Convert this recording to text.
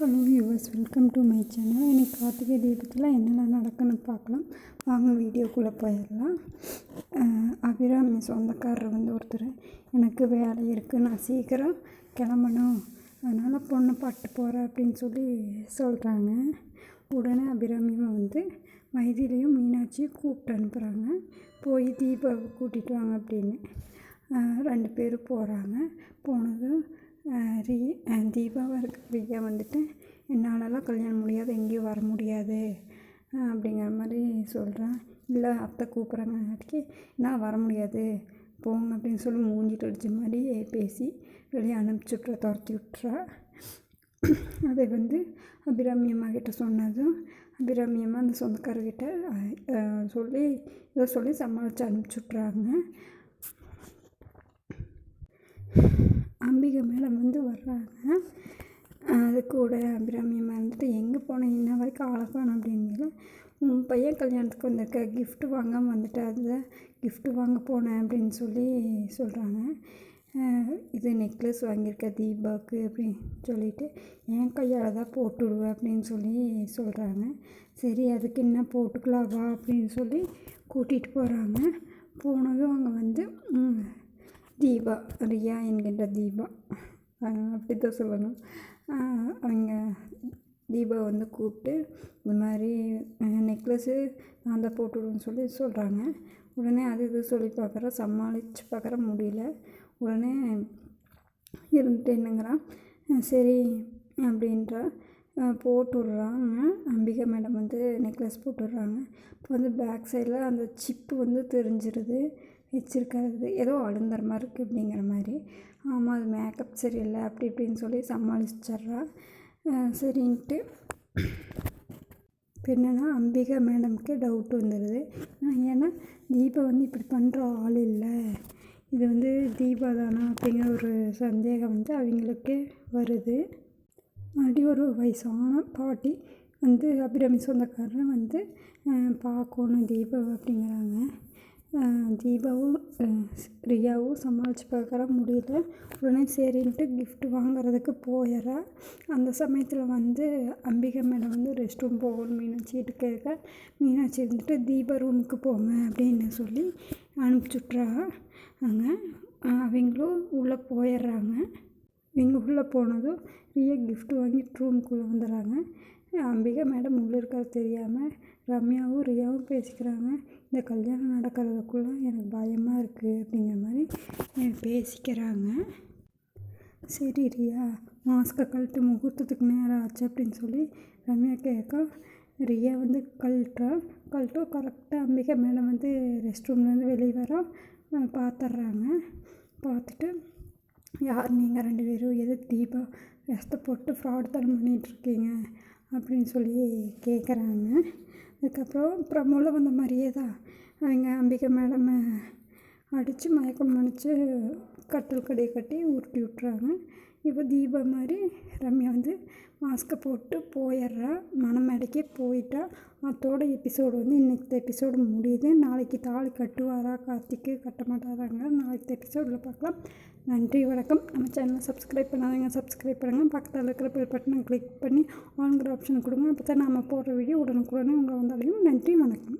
Hello viewers welcome to my channel இன்றைக்கி கார்த்திகை தீபத்தில் என்னென்ன நடக்குன்னு பார்க்கலாம். வாங்க வீடியோக்குள்ளே போயிடலாம். அபிராமி சொந்தக்காரர் வந்து ஒருத்தர். எனக்கு வேலை இருக்குது நான் சீக்கிரம் கிளம்பணும். அதனால் பொண்ணு பாட்டு போகிறேன் அப்படின்னு சொல்லி சொல்கிறாங்க உடனே அபிராமியும் வந்து மைதிலையும் மீனாட்சியும் கூப்பிட்டு அனுப்புகிறாங்க போய் தீபாவை கூட்டிகிட்டு வாங்க அப்படின்னு. ரெண்டு பேரும் போகிறாங்க போனதும் ரீ இருக்க ரியா வந்துட்டு என்னாலலாம் கல்யாணம் முடியாது எங்கேயும் வர முடியாது. அப்படிங்கிற மாதிரி சொல்கிறேன் இல்லை அத்தை கூப்பிட்றாங்கனாட்டிக்கு நான் வர முடியாது. போங்க அப்படின்னு சொல்லி மூஞ்சிட்டு அடித்த மாதிரி பேசி வெளியே அனுப்பிச்சி விட்ற துரத்தி விட்றா அதை வந்து அபிராமி அம்மா கிட்ட சொன்னதும் அபிராமி அம்மா அந்த சொந்தக்காரர்கிட்ட சொல்லி இதை சொல்லி சமாளித்து அனுப்பிச்சி அம்பிகை மேலே வந்து வர்றாங்க. அது கூட அபிராமியமாக அம்மா இருந்துட்டு எங்கே போனேன் இன்ன வரைக்கும் அழகான காணும் அப்படிங்கிற உன் பையன் கல்யாணத்துக்கு வந்திருக்க கிஃப்ட்டு வாங்காமல் வந்துட்டு அதில் கிஃப்ட்டு வாங்க போனேன் அப்படின்னு சொல்லி சொல்கிறாங்க இது நெக்லஸ் வாங்கியிருக்க தீபாவுக்கு அப்படின்னு சொல்லிட்டு என் கையால் தான் போட்டுடுவேன் அப்படின்னு சொல்லி சொல்கிறாங்க சரி அதுக்கு என்ன போட்டுக்கலாம் வா அப்படின்னு சொல்லி கூட்டிகிட்டு போகிறாங்க போனதும் அங்கே வந்து தீபா ரியா என்கின்ற தீபா. அப்படி தான் சொல்லணும். அவங்க தீபா வந்து கூப்பிட்டு இந்த மாதிரி நெக்லஸ்ஸு நான் தான் போட்டுவிடுவேன்னு சொல்லி சொல்கிறாங்க உடனே அது இது சொல்லி பார்க்குற சமாளித்து பார்க்குற முடியல. உடனே இருந்துட்டு என்னங்கிறான் சரி அப்படின்றா. போட்டு விட்றாங்க. அம்பிகா மேடம் வந்து நெக்லஸ் போட்டுடுறாங்க இப்போ வந்து பேக் சைடில் அந்த சிப்பு வந்து தெரிஞ்சிருது. வச்சுருக்கிறது. ஏதோ அழுந்தரமா இருக்குது அப்படிங்கிற மாதிரி. ஆமாம் அது மேக்கப் சரியில்லை அப்படி இப்படின்னு சொல்லி சமாளிச்சிட்றா. சரின்ட்டு. இப்போ என்னென்னா அம்பிகா மேடம்க்கே டவுட் வந்துடுது ஏன்னா தீபா வந்து இப்படி பண்ணுற ஆள் இல்லை. இது வந்து தீபா தானா அப்படிங்கிற ஒரு சந்தேகம் வந்து அவங்களுக்கு வருது. மறுபடியும் ஒரு வயசான பாட்டி வந்து அபிராமி சொந்தக்காரன் வந்து பார்க்கணும் தீபா அப்படிங்கிறாங்க. தீபாவும் ரியாவும் சமாளித்து பார்க்குறா முடியல. உடனே சரின்ட்டு கிஃப்ட் வாங்குறதுக்கு போயிடுறா அந்த சமயத்தில் வந்து அம்பிகா மேடம் வந்து ரெஸ்ட் ரூம் போகணும் மீனாட்சிகிட்ட கேட்க மீனாட்சி இருந்துட்டு தீபா ரூமுக்கு போங்க அப்படின்னு சொல்லி அனுப்பிச்சுட்றாங்க அவங்களும் உள்ளே போயிடுறாங்க இவங்க உள்ளே போனதும் ரியா கிஃப்ட் வாங்கிட்டு ரூமுக்குள்ளே வந்துடுறாங்க அம்பிகா மேடம் உள்ளே இருக்கிறது தெரியாமல் ரம்யாவும் ரியாவும் பேசிக்கிறாங்க. இந்த கல்யாணம் நடக்கிறதுக்குள்ள எனக்கு பயமாக இருக்குது அப்படிங்கிற மாதிரி பேசிக்கிறாங்க. சரி ரியா மாஸ்க்கை கழட்டு முகூர்த்தத்துக்கு நேரம் ஆச்சு அப்படின்னு சொல்லி ரம்யா கேட்க ரியா வந்து கழட்டுறா. கழட்டும் கரெக்டாக அம்பிகா மேலே வந்து ரெஸ்ட் ரூம்லேருந்து வெளியே வரோம் பார்த்துட்றாங்க பார்த்துட்டு யார் நீங்கள் ரெண்டு பேரும்? எது தீபா? விஷத்தை போட்டு ஃப்ராட் தரம் பண்ணிகிட்ருக்கீங்க அப்படின்னு சொல்லி கேட்குறாங்க அதுக்கப்புறம் ப்ரமோவில் வந்த மாதிரியே தான் அவங்க அம்பிகை மேடமை அடித்து மயக்கம் அடித்து கட்டில் கடையை கட்டி உருட்டி விட்றாங்க இப்போ தீபா மாதிரி ரம்யா வந்து மாஸ்க்கை போட்டு போயிடுறா. மணமேடைக்கே போயிட்டா. அதோட எபிசோடு வந்து இன்றைக்கி எபிசோடு முடியுது. நாளைக்கு தாலி கட்டுவாரா? கார்த்திக்கு கட்ட மாட்டாராங்க. நாளைக்கு எபிசோடில் பார்க்கலாம். நன்றி வணக்கம். நம்ம சேனலை சப்ஸ்கிரைப் பண்ணாதீங்க. சப்ஸ்கிரைப் பண்ணுங்கள் பக்கத்தில் இருக்கிற பெல் பட்டனை கிளிக் பண்ணி ஆன்கிற ஆப்ஷன் கொடுங்க. அப்போ தான் நம்ம போடுற வீடியோ உடனுக்குடனே உங்களை வந்தாலையும் நன்றி வணக்கம்.